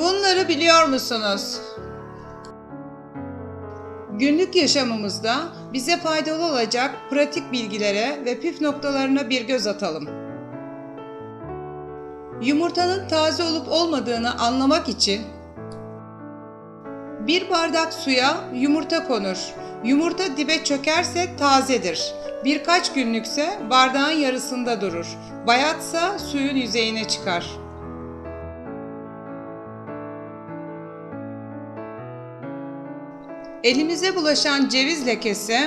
Bunları biliyor musunuz? Günlük yaşamımızda bize faydalı olacak pratik bilgilere ve püf noktalarına bir göz atalım. Yumurtanın taze olup olmadığını anlamak için bir bardak suya yumurta konur. Yumurta dibe çökerse tazedir. Birkaç günlükse bardağın yarısında durur. Bayatsa suyun yüzeyine çıkar. Elimize bulaşan ceviz lekesi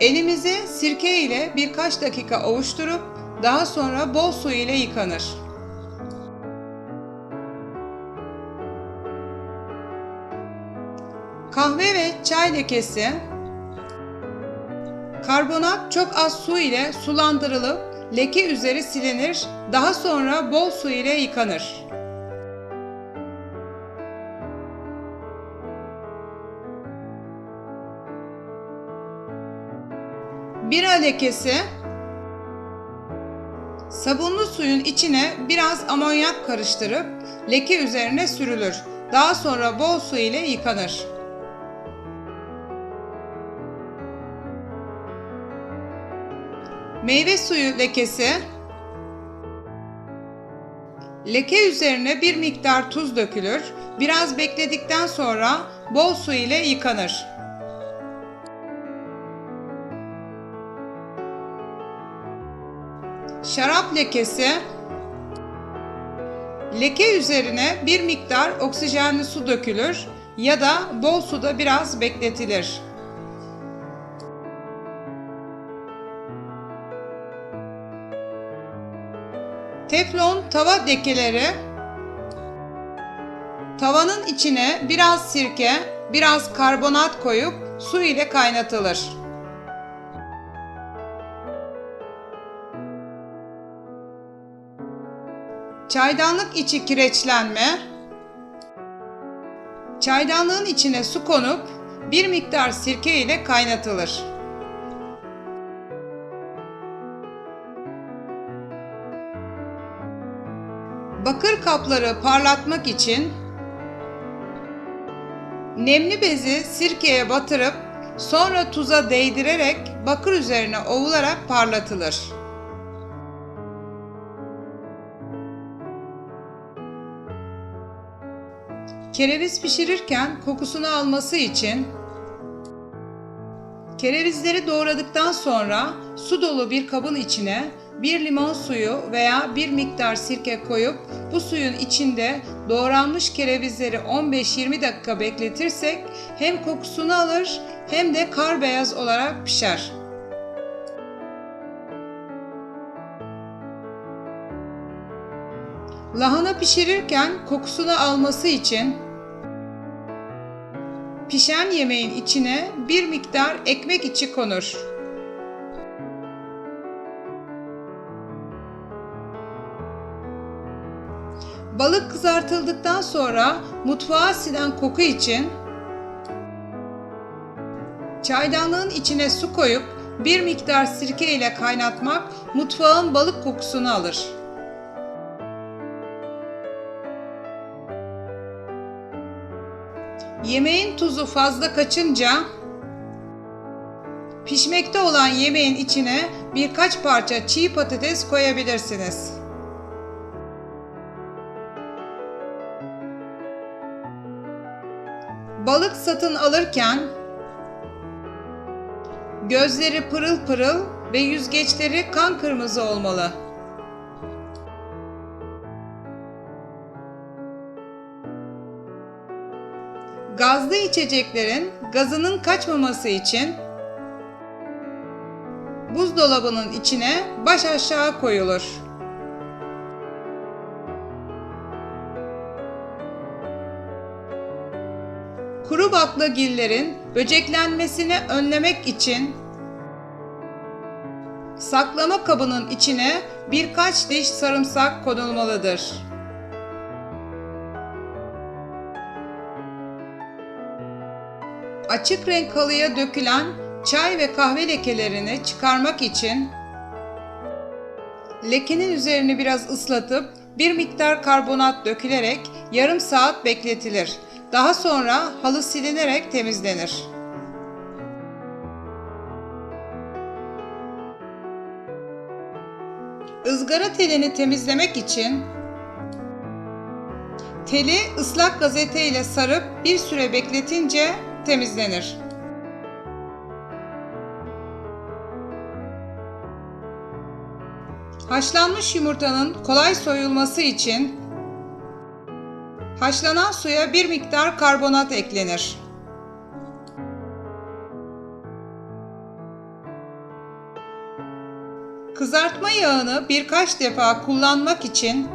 elimizi sirke ile birkaç dakika ovuşturup daha sonra bol su ile yıkanır. Kahve ve çay lekesi Karbonat çok az su ile sulandırılıp leke üzeri silinir, daha sonra bol su ile yıkanır. Bira lekesi Sabunlu suyun içine biraz amonyak karıştırıp leke üzerine sürülür. Daha sonra bol su ile yıkanır. Meyve suyu lekesi Leke üzerine bir miktar tuz dökülür. Biraz bekledikten sonra bol su ile yıkanır. Şarap lekesi Leke üzerine bir miktar oksijenli su dökülür ya da bol suda biraz bekletilir. Teflon tava lekeleri Tavanın içine biraz sirke, biraz karbonat koyup su ile kaynatılır. Çaydanlık içi kireçlenme Çaydanlığın içine su konup bir miktar sirke ile kaynatılır. Bakır kapları parlatmak için nemli bezi sirkeye batırıp sonra tuza değdirerek bakır üzerine ovularak parlatılır. Kereviz pişirirken kokusunu alması için kerevizleri doğradıktan sonra su dolu bir kabın içine bir limon suyu veya bir miktar sirke koyup bu suyun içinde doğranmış kerevizleri 15-20 dakika bekletirsek hem kokusunu alır hem de kar beyaz olarak pişer. Lahana pişirirken kokusunu alması için pişen yemeğin içine bir miktar ekmek içi konur. Balık kızartıldıktan sonra mutfağa sinen koku için çaydanlığın içine su koyup bir miktar sirke ile kaynatmak mutfağın balık kokusunu alır. Yemeğin tuzu fazla kaçınca pişmekte olan yemeğin içine birkaç parça çiğ patates koyabilirsiniz. Balık satın alırken gözleri pırıl pırıl ve yüzgeçleri kan kırmızı olmalı. Gazlı içeceklerin gazının kaçmaması için buzdolabının içine baş aşağı koyulur. Kuru baklagillerin böceklenmesini önlemek için saklama kabının içine birkaç diş sarımsak konulmalıdır. Açık renk halıya dökülen çay ve kahve lekelerini çıkarmak için lekenin üzerini biraz ıslatıp bir miktar karbonat dökülerek yarım saat bekletilir. Daha sonra halı silinerek temizlenir. Izgara telini temizlemek için teli ıslak gazete ile sarıp bir süre bekletince temizlenir. Haşlanmış yumurtanın kolay soyulması için haşlanan suya bir miktar karbonat eklenir. Kızartma yağını birkaç defa kullanmak için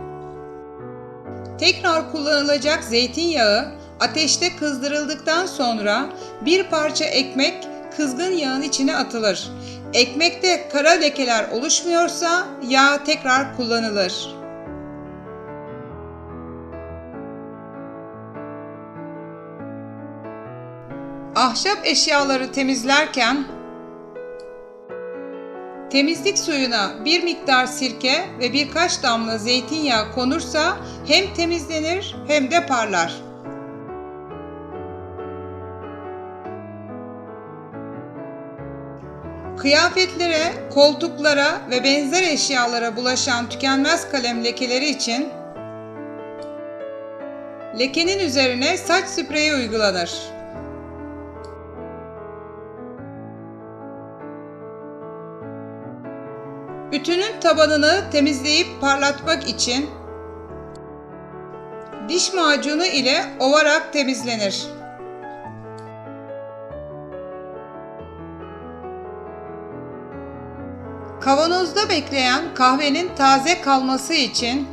tekrar kullanılacak zeytinyağı ateşte kızdırıldıktan sonra bir parça ekmek kızgın yağın içine atılır. Ekmekte kara lekeler oluşmuyorsa yağ tekrar kullanılır. Ahşap eşyaları temizlerken temizlik suyuna bir miktar sirke ve birkaç damla zeytinyağı konursa hem temizlenir hem de parlar. Kıyafetlere, koltuklara ve benzer eşyalara bulaşan tükenmez kalem lekeleri için lekenin üzerine saç spreyi uygulanır. Ütünün tabanını temizleyip parlatmak için diş macunu ile ovarak temizlenir. Kavanozda bekleyen kahvenin taze kalması için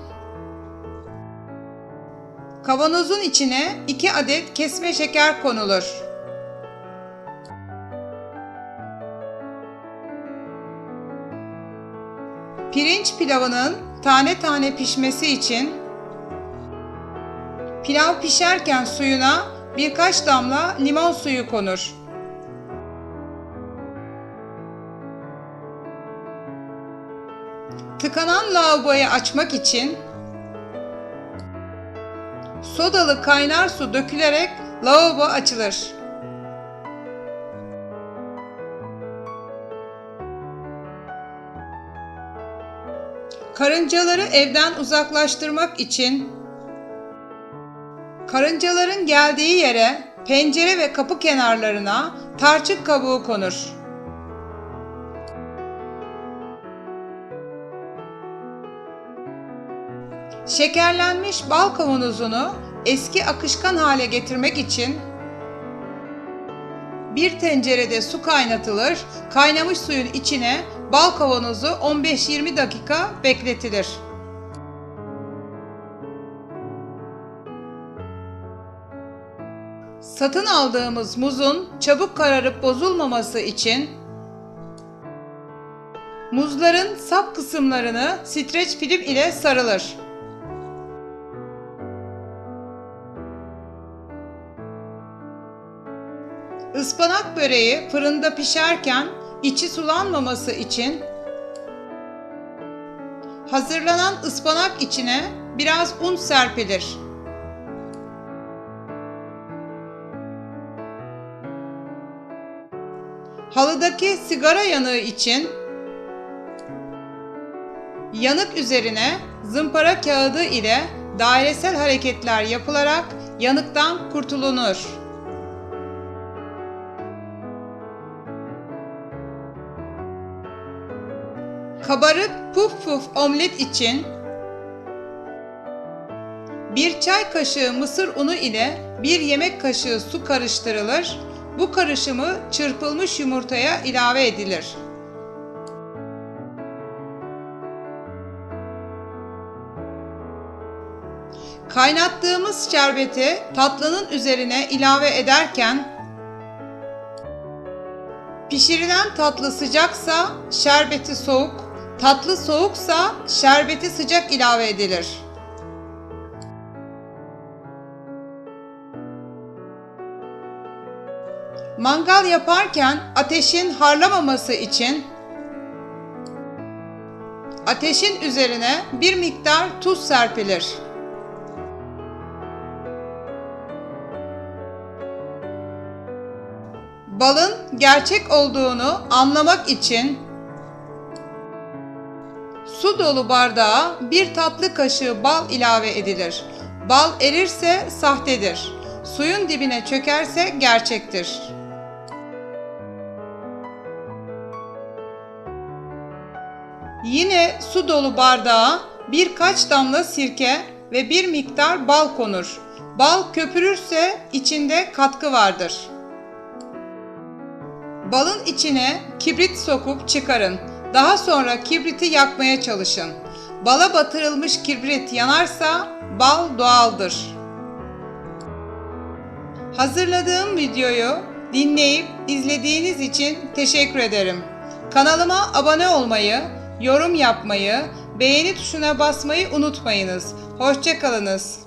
kavanozun içine 2 adet kesme şeker konulur. Pirinç pilavının tane tane pişmesi için pilav pişerken suyuna birkaç damla limon suyu konur. Tıkanan lavaboyu açmak için sodalı kaynar su dökülerek lavabo açılır. Karıncaları evden uzaklaştırmak için karıncaların geldiği yere pencere ve kapı kenarlarına tarçık kabuğu konur. Şekerlenmiş bal kavanozunu eski akışkan hale getirmek için bir tencerede su kaynatılır, kaynamış suyun içine bal kavanozu 15-20 dakika bekletilir. Satın aldığımız muzun çabuk kararıp bozulmaması için muzların sap kısımlarını streç film ile sarılır. Ispanak böreği fırında pişerken içi sulanmaması için hazırlanan ıspanak içine biraz un serpilir. Halıdaki sigara yanığı için yanık üzerine zımpara kağıdı ile dairesel hareketler yapılarak yanıktan kurtulunur. Kabarık puf puf omlet için bir çay kaşığı mısır unu ile bir yemek kaşığı su karıştırılır. Bu karışımı çırpılmış yumurtaya ilave edilir. Kaynattığımız şerbeti tatlının üzerine ilave ederken Pişirilen tatlı sıcaksa şerbeti soğuk, tatlı soğuksa şerbeti sıcak ilave edilir. Mangal yaparken ateşin harlamaması için Ateşin üzerine bir miktar tuz serpilir. Balın gerçek olduğunu anlamak için su dolu bardağa bir tatlı kaşığı bal ilave edilir. Bal erirse sahtedir. Suyun dibine çökerse gerçektir. Yine su dolu bardağa birkaç damla sirke ve bir miktar bal konur. Bal köpürürse içinde katkı vardır. Balın içine kibrit sokup çıkarın. Daha sonra kibriti yakmaya çalışın. Bala batırılmış kibrit yanarsa bal doğaldır. Hazırladığım videoyu dinleyip izlediğiniz için teşekkür ederim. Kanalıma abone olmayı, yorum yapmayı, beğeni tuşuna basmayı unutmayınız. Hoşçakalınız.